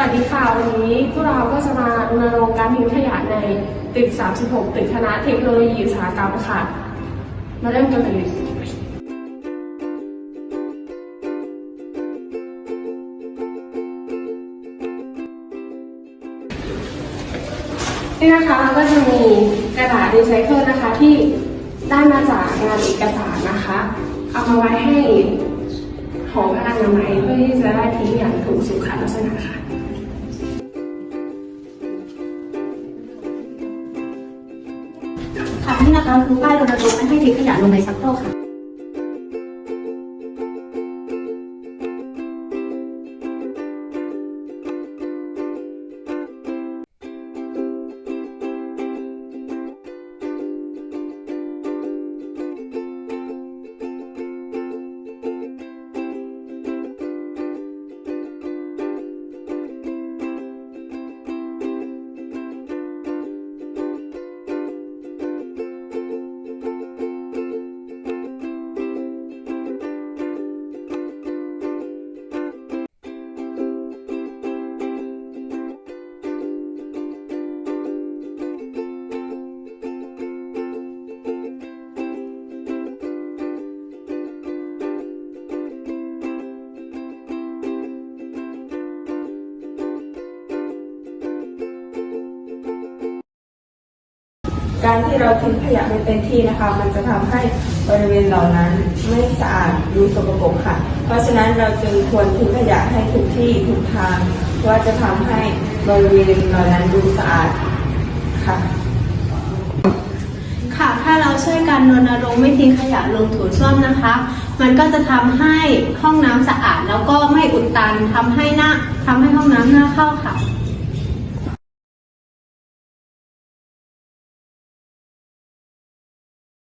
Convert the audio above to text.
วัสดีค่ะ วันนี้พวกเราก็จะมารณรงค์การทิ้งขยะในตึก 36 ตึกคณะเทคโนโลยีอุตสาหกรรมค่ะ มาเริ่มกันเลยนี่นะคะก็จะมีกระดาษรีไซเคิลนะคะที่ได้มาจากงานเอกสารนะคะ เอามาไว้ให้หอการอนามัยเพื่อที่จะได้ทิ้งอย่างถูกสุขลักษณะค่ะ ค่ะนี่นะคะคือป้ายรณรงค์ไม่ให้ทิ้งขยะลงในชักโครกค่ะ การที่เราทิ้งขยะไม่เป็นที่นะคะ มันจะทำให้บริเวณเหล่านั้นไม่สะอาดดูสกปรกค่ะ เพราะฉะนั้นเราจึงควรทิ้งขยะให้ถูกที่ถูกทางว่าจะทำให้บริเวณเหล่านั้นดูสะอาดค่ะ ค่ะถ้าเราช่วยกันรณรงค์ไม่ทิ้งขยะลงถูส้วมนะคะ มันก็จะทำให้ห้องน้ำสะอาด แล้วก็ไม่อุดตันทำให้หน้าทำให้ห้องน้ำน่าเข้าค่ะ